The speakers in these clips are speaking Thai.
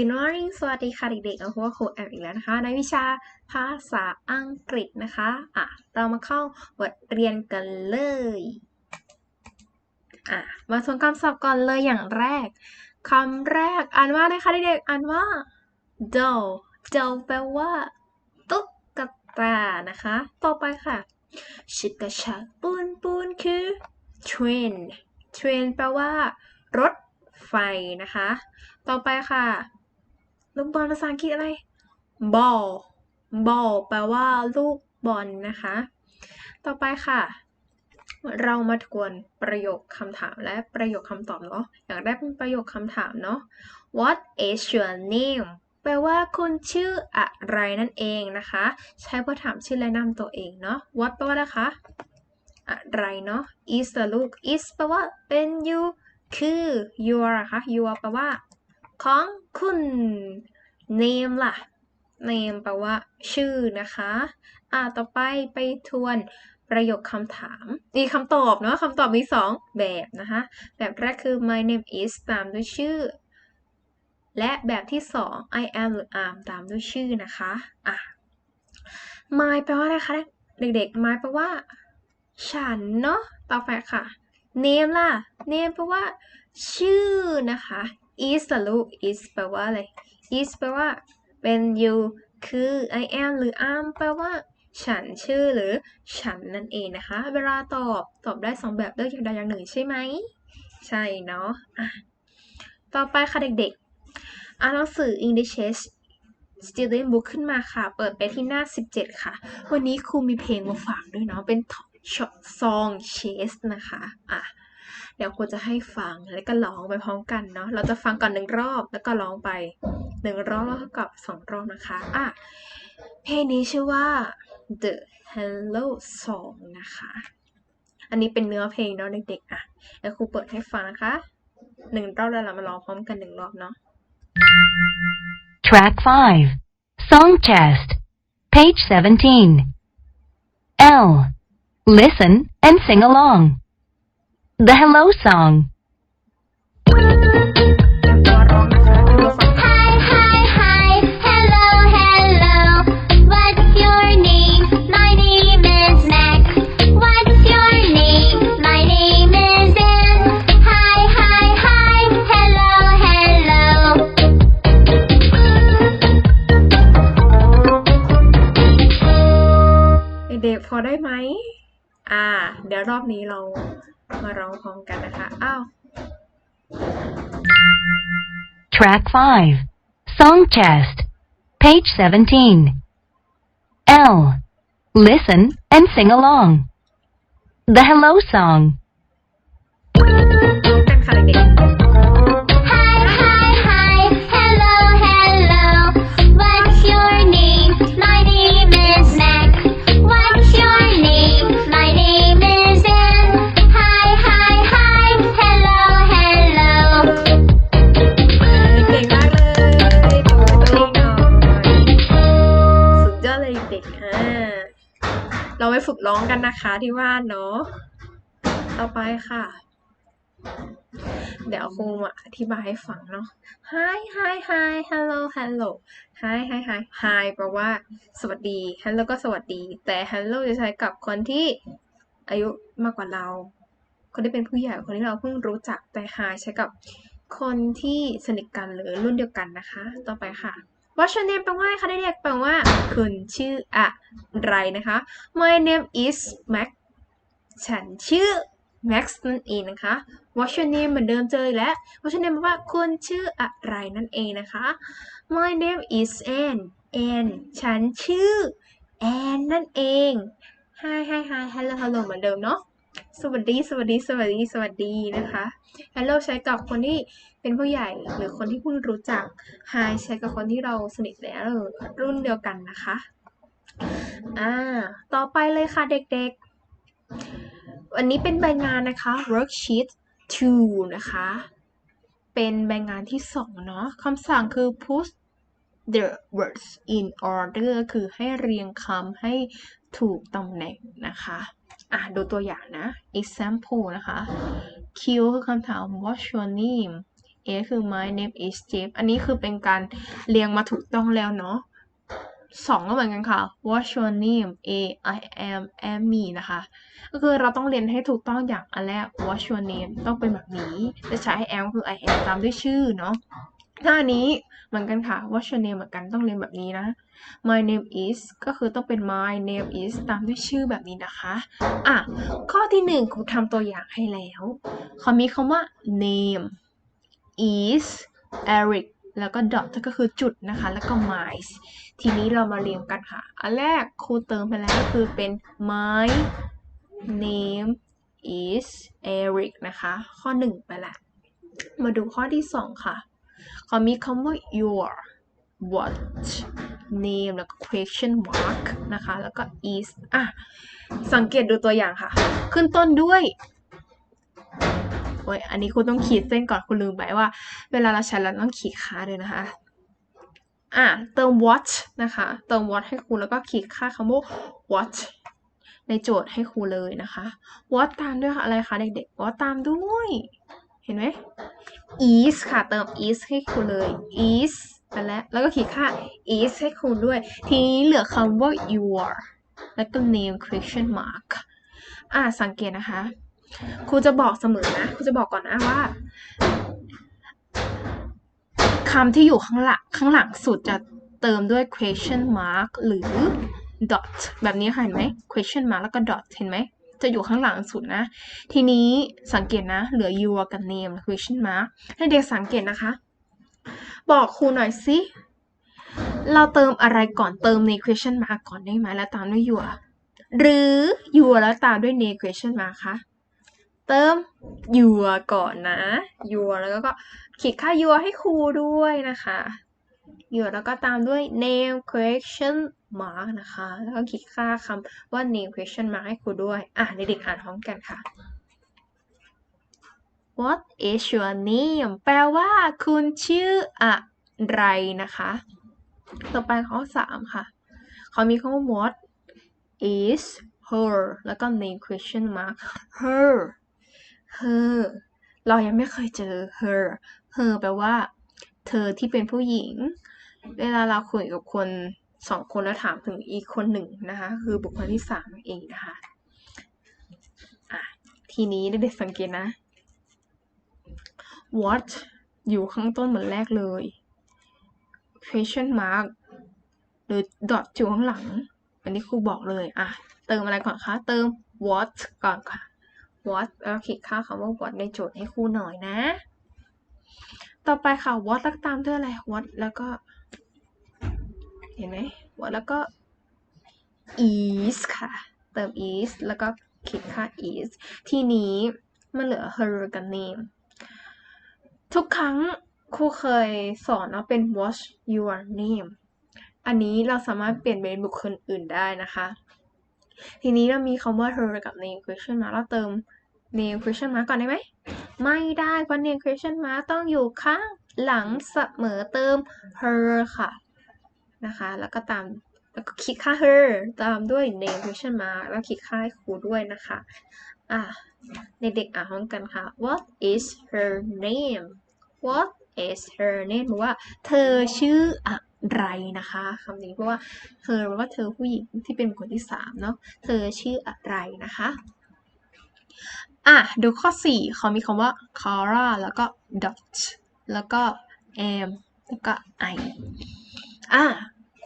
Good morning สวัสดีค่ะเด็กๆเอาหัวครูแอมอีกแล้วนะคะ ในวิชาภาษาอังกฤษนะคะ อะ เรามาเข้าบทเรียนกันเลย อะ มาทวนคำศัพท์ก่อนเลยอย่างแรกคำแรกอ่านว่านะคะเด็กๆอ่านว่า doll doll แปลว่าตุ๊กตานะคะ ต่อไปค่ะชิกะชักปูนปูนคือ train train แปลว่า รถไฟนะคะ ต่อไปค่ะ ลูกบอลภาษาอังกฤษอะไร ball ball แปลว่าลูกบอลนะคะ ต่อไปค่ะ เรามาทวนประโยคคำถามและประโยคคำตอบเนาะ อย่างแรกเป็นประโยคคำถามเนาะ What is your name แปลว่าคุณชื่ออะไรนั่นเองนะคะ ใช้เพื่อถามชื่อและนามตัวเองเนาะ What แปลว่าอะไรคะ อะไรเนาะ is ละลูก is แปลว่าเป็น you คือ your อะคะ your แปลว่า ของคุณ name ล่ะ name แปลว่า ชื่อนะคะ อ่าต่อไปไปทวนประโยคคำถามนี่คำตอบเนาะคำตอบมีสองแบบนะคะ แบบแรกคือ my name is ตามด้วยชื่อ และแบบที่สอง I am หรือ am ตามด้วยชื่อนะคะอะ my แปลว่าอะไรคะเด็กๆ my แปลว่า ฉันเนาะต่อไปค่ะ name ล่ะ name แปลว่า ชื่อนะคะ is ล่ะลูก is แปลว่าอะไร is แปลว่า เป็น you คือ I am หรือ am แปลว่า ฉันชื่อหรือฉันนั่นเองนะคะ เวลาตอบตอบได้สองแบบเลือกอย่างใดอย่างหนึ่งใช่ไหม ใช่เนาะะต่อไปค่ะเด็กๆ อ่านหนังสือ English Student Book ขึ้นมาค่ะ เปิดไปที่หน้า 17 ค่ะ วันนี้ครูมีเพลงมาฝากด้วยเนาะ เป็นซองเชสนะคะ อะ เดี๋ยวครูจะให้ฟังแล้วก็ร้องไปพร้อมกันเนาะเราจะฟังก่อนหนึ่งรอบแล้วก็ร้องไปหนึ่งรอบแล้วก็กับสองรอบนะคะอะเพลงนี้ชื่อว่า The Hello Song นะคะ อันนี้เป็นเนื้อเพลงเนาะเด็กๆอะเดี๋ยวครูเปิดให้ฟังนะคะหนึ่งรอบแล้วเรามาร้องพร้อมกันหนึ่งรอบเนาะ Track 5. Song Chest. Page 17. L. Listen and sing along. The Hello Song. เตรียมตัวร้องนะคะเตรียมตัวฟัง Hi, hi, hi, hello, hello. What's your name? My name is Max. What's your name? My name is Anne. Hi, hi, hi, hello, hello. เด็กๆพอได้ไหม อ่า เดี๋ยวรอบนี้เรา มาร้องพร้อมกันนะคะ อ้าว Track 5. Song Chest. Page 17. L. Listen and sing along. The Hello Song. ร้องกันค่ะเด็ก เราไปฝึกร้องกันนะคะที่ว่านเนาะต่อไปค่ะ เดี๋ยวครูมาอธิบายให้ฟังเนาะ Hi Hi Hi Hello Hello Hi Hi Hi Hi แปลว่าสวัสดี Hello ก็สวัสดี แต่ Hello จะใช้กับคนที่อายุมากกว่าเรา คนที่เป็นผู้ใหญ่คนที่เราเพิ่งรู้จักแต่ Hi ใช้กับคนที่สนิทกันหรือรุ่นเดียวกันนะคะ ต่อไปค่ะ What's your name แปลว่าอะไรคะเด็กๆแปลว่าคุณชื่ออะไรนะคะ My name is Max ฉันชื่อ Max นั่นเองนะคะ What's your name เหมือนเดิมเจอแล้ว What's your name แปลว่าคุณชื่ออะไรนั่นเองนะคะ My name is Anne Anne ฉันชื่อ Anne นั่นเอง Hi Hi Hi Hello Hello เหมือนเดิมเนาะ สวัสดี สวัสดี สวัสดี สวัสดีนะคะ Hello ใช้กับคนที่เป็นผู้ใหญ่หรือคนที่เพิ่งรู้จัก Hi ใช้กับคนที่เราสนิทแล้วรุ่นเดียวกันนะคะ อ่า ต่อไปเลยค่ะเด็กๆ วันนี้เป็นใบงานนะคะ worksheet 2 นะคะ เป็นใบงานที่สองเนาะคำสั่งคือ put the words in order คือให้เรียงคำให้ถูกตำแหน่งนะคะ อะดูตัวอย่างนะ example นะคะ Q คือคำถาม what's your name is คือ my name is Jeff อันนี้คือเป็นการเรียงมาถูกต้องแล้วเนาะสองก็เหมือนกันค่ะ What's your name A I am am me นะคะ ก็คือเราต้องเรียนให้ถูกต้องอย่างอันแรก What's your name ต้องเป็นแบบนี้ จะใช้ให้ am คือ I am ตามด้วยชื่อเนาะ ถ้านนี้เหมือนกันค่ะ What's your name เหมือนกันต้องเรียนแบบนี้นะ My name is ก็คือต้องเป็น my name is ตามด้วยชื่อแบบนี้นะคะ อะ ข้อที่หนึ่งครูทำตัวอย่างให้แล้วเขามีคำว่า name is Eric แล้วก็ dot ก็คือจุดนะคะ แล้วก็ miles ทีนี้เรามาเรียงกันค่ะ อันแรกครูเติมไปแล้วก็คือเป็น my name is Eric นะคะ ข้อหนึ่งไปละ มาดูข้อที่สองค่ะ เขามีคำว่า your what name แล้วก็ question mark นะคะ แล้วก็ is อะ สังเกตดูตัวอย่างค่ะ ขึ้นต้นด้วยโอ้ยอันนี้คุณต้องขีดเส้นก่อนคุณลืมไปว่า เวลาเราใช้เราต้องขีดค่าด้วยนะคะอะเติม what นะคะ เติม what ให้ครูแล้วก็ขีดค่าคำว่า what ในโจทย์ให้ครูเลยนะคะ what ตามด้วยอะไรคะเด็กๆ what ตามด้วย เห็นไหม is ค่ะ เติม is ให้ครูเลย is ไปแล้ว แล้วก็ขีดค่า is ให้ครูด้วย ทีนี้เหลือคำว่า your แล้วก็ name question mark อ่าสังเกตนะคะ ครูจะบอกเสมอนะ ครูจะบอกก่อนนะว่าคำที่อยู่ข้างหลังข้างหลังสุดจะเติมด้วย question mark หรือ dot แบบนี้ค่ะเห็นไหม question mark แล้วก็ dot เห็นไหม จะอยู่ข้างหลังสุดนะ ทีนี้สังเกตนะ เหลือ your กับ name question mark ให้เด็กสังเกตนะคะ บอกครูหน่อยสิเราเติมอะไรก่อนเติมใน question mark ก่อนได้ไหมแล้วตามด้วย your หรือ your แล้วตามด้วย name question mark คะเติม your ก่อนนะ your แล้วก็ขีดค่า your ให้ครูด้วยนะคะ your แล้วก็ตามด้วย name question mark นะคะ แล้วก็ขีดค่าคำว่า name question mark ให้ครูด้วย อะเด็กๆอ่านพร้อมกันค่ะ What is your name แปลว่าคุณชื่ออะไรนะคะ ต่อไปข้อสามค่ะ เขามีคำว่า what is her แล้วก็ name question mark her her เรายังไม่เคยเจอ her her แปลว่า เธอที่เป็นผู้หญิง เวลาเราคุยกับคน สองคนแล้วถามถึงอีกคนหนึ่งนะคะ คือบุคคลที่สามเองนะคะอะทีนี้เด็กๆสังเกตนะ what อยู่ข้างต้นเหมือนแรกเลย question mark หรือ dot อยู่ข้างหลัง อันนี้ครูบอกเลย อะ เติมอะไรก่อนคะ เติม what ก่อนค่ะ what แล้วคลิกค่าคำว่า what ในโจทย์ให้ครูหน่อยนะ ต่อไปค่ะ what แล้วตามด้วยอะไร what แล้วก็ เห็นไหม what แล้วก็ is ค่ะ เติม is แล้วก็คลิกค่า is ทีนี้มันเหลือ her กับ name ทุกครั้งครูเคยสอนเนาะเป็น what's your name อันนี้เราสามารถเปลี่ยนเป็นบุคคลอื่นได้นะคะ ทีนี้เรามีคำว่า her กับ name question mark เราเติม name question mark ก่อนได้ไหม ไม่ได้เพราะ name question mark ต้องอยู่ข้างหลังเสมอเติม her ค่ะ นะคะ แล้วก็ตามแล้วก็คลิกค่า her ตามด้วย name question mark แล้วคลิกค่าให้ครูด้วยนะคะ อะเด็กๆอ่านพร้อมกันค่ะ What is her name What is her name แปลว่าเธอชื่ออะไรนะคะคำนี้เพราะว่า her แปลว่าเธอผู้หญิงที่เป็นคคลที่สามเนาะเธอชื่ออะไรนะคะอะดูข้อ 4 เขามีคำว่า Clara แล้วก็ dot แล้วก็ am แล้วก็ I อะ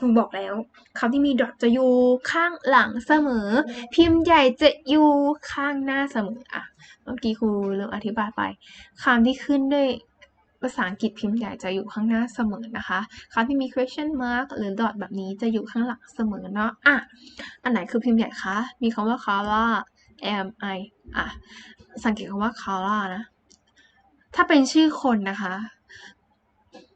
คุณบอกแล้วคำที่มี dot จะอยู่ข้างหลังเสมอ พิมพ์ใหญ่จะอยู่ข้างหน้าเสมออะเมื่อกี้ครูเริ่มอธิบายไปคำที่ขึ้นด้วยภาษาอังกฤษพิมพ์ใหญ่จะอยู่ข้างหน้าเสมอนะคะคำที่มี question mark หรือ dot แบบนี้จะอยู่ข้างหลังเสมอเนาะอะอันไหนคือพิมพ์ใหญ่คะ มีคำว่า Clara am I อะ สังเกตคำว่า Clara นะ ถ้าเป็นชื่อคนนะคะ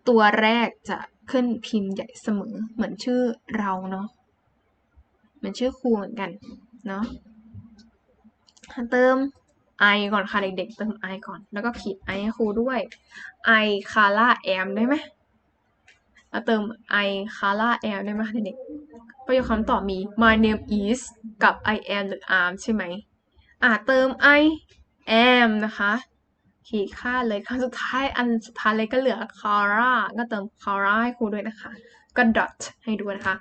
ตัวแรกจะ ขึ้นพิมพ์ใหญ่เสมอ เหมือนชื่อเราเนาะเหมือนชื่อครูเหมือนกันเนาะเติม I ก่อนค่ะเด็กๆเติม I ก่อน แล้วก็ขีด I ให้ครูด้วย I คาร่า am ได้ไหมแล้วเติม I คาร่า am ได้ไหมเด็กๆประโยคคำตอบมี my name is กับ I am หรือ am ใช่ไหมอ่าเติม I am นะคะ ขีดค่าเลยครั้งสุดท้ายอันสุดท้ายเลยก็เหลือ Kara ก็เติม Kara ให้ครูด้วยนะคะ ก็ dot ให้ด้วยนะคะ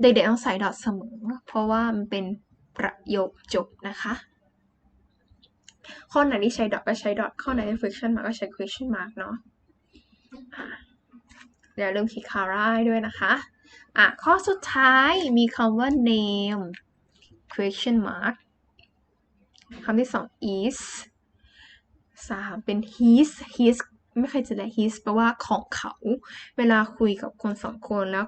เด็กๆต้องใส่ dot เสมอ เพราะว่ามันเป็นประโยคจบนะคะ ข้อไหนที่ใช้ dot ก็ใช้ dot ข้อไหนที่ question mark ก็ใช้ question mark เนาะอะเดี๋ยวลืมขีด Kara ให้ด้วยนะคะอะข้อสุดท้ายมีคำว่า name question mark คำที่สอง is สามเป็น his his ไม่เคยจะได้ his แปลว่าของเขา เวลาคุยกับคนสองคนแล้ว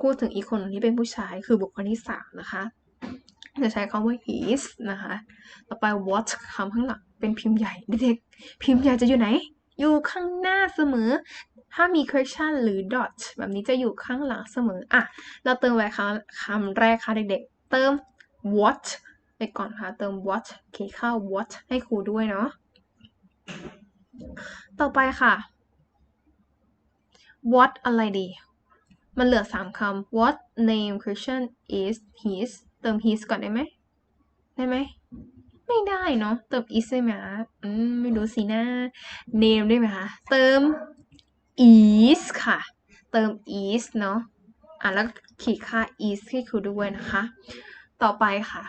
พูดถึงอีกคนที่เป็นผู้ชายคือบุคคลที่สามนะคะจะใช้คำว่า his นะคะ ต่อไป what คำข้างหลังเป็นพิมพ์ใหญ่เด็กๆพิมพ์ใหญ่จะอยู่ไหน อยู่ข้างหน้าเสมอ ถ้ามี question หรือ dot แบบนี้จะอยู่ข้างหลังเสมออะเราเติมไว้คำคำแรกค่ะเด็กๆ เติม what ไปก่อนค่ะ เติม what เคเข้า what ให้ครูด้วยเนาะ ต่อไปค่ะ what อะไรดี มันเหลือสามคำ what name question is his เติม his ก่อนได้ไหม ได้ไหม ไม่ได้เนาะ เติม is ได้ไหมคะอืม ไม่รู้สินะ name ได้ไหมคะ เติม is ค่ะ เติม is เนาะ อะ แล้วขีดค่า is ให้ครูด้วยนะคะ ต่อไปค่ะ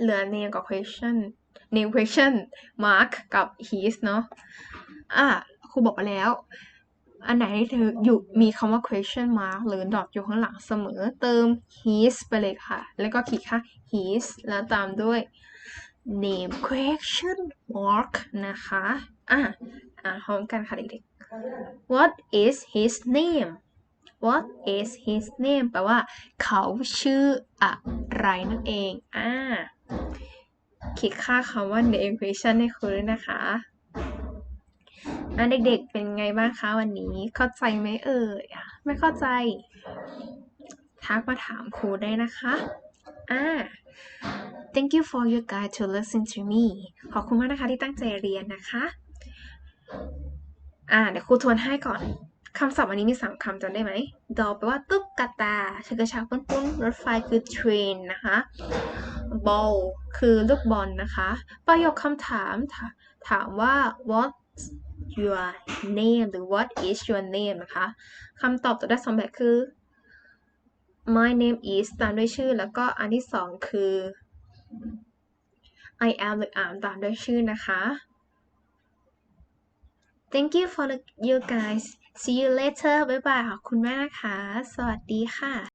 เหลือ name กับ question name question mark กับ his เนาะอะครูบอกไปแล้ว อันไหนที่เธออยู่มีคำว่า question mark หรือ dot อยู่ข้างหลังเสมอ เติม his ไปเลยค่ะ แล้วก็ขีดค่า his แล้วตามด้วย name question mark นะคะ อะ อ่านพร้อมกันค่ะเด็กๆ what is his name what is his name แปลว่า เขาชื่ออะไรนั่นเอง อ่า ขีดค่าคำว่า name question ให้ครูด้วยนะคะอะเด็กๆ เป็นไงบ้างคะวันนี้ เข้าใจไหมเอ่ยไม่เข้าใจ ทักมาถามครูได้นะคะอ่า thank you for your guide to listen to me ขอบคุณมากนะคะที่ตั้งใจเรียนนะคะ อ่า เดี๋ยวครูทวนให้ก่อน คำศัพท์วันนี้มีสามคำจำได้ไหม ดอแปลว่าตุ๊กตาชักกระชักปุ้นปุ้นรถไฟคือ train นะคะ ball คือลูกบอลนะคะ ประโยคคำถามถาถามว่า what's your name หรือ what is your name นะคะคำตอบตอบได้สองแบบคือ my name is ตามด้วยชื่อ แล้วก็อันที่สองคือ I am หรือ am ตามด้วยชื่อนะคะ Thank you for the, you guys see you later บ๊ายบายขอบคุณมากนะคะ สวัสดีค่ะ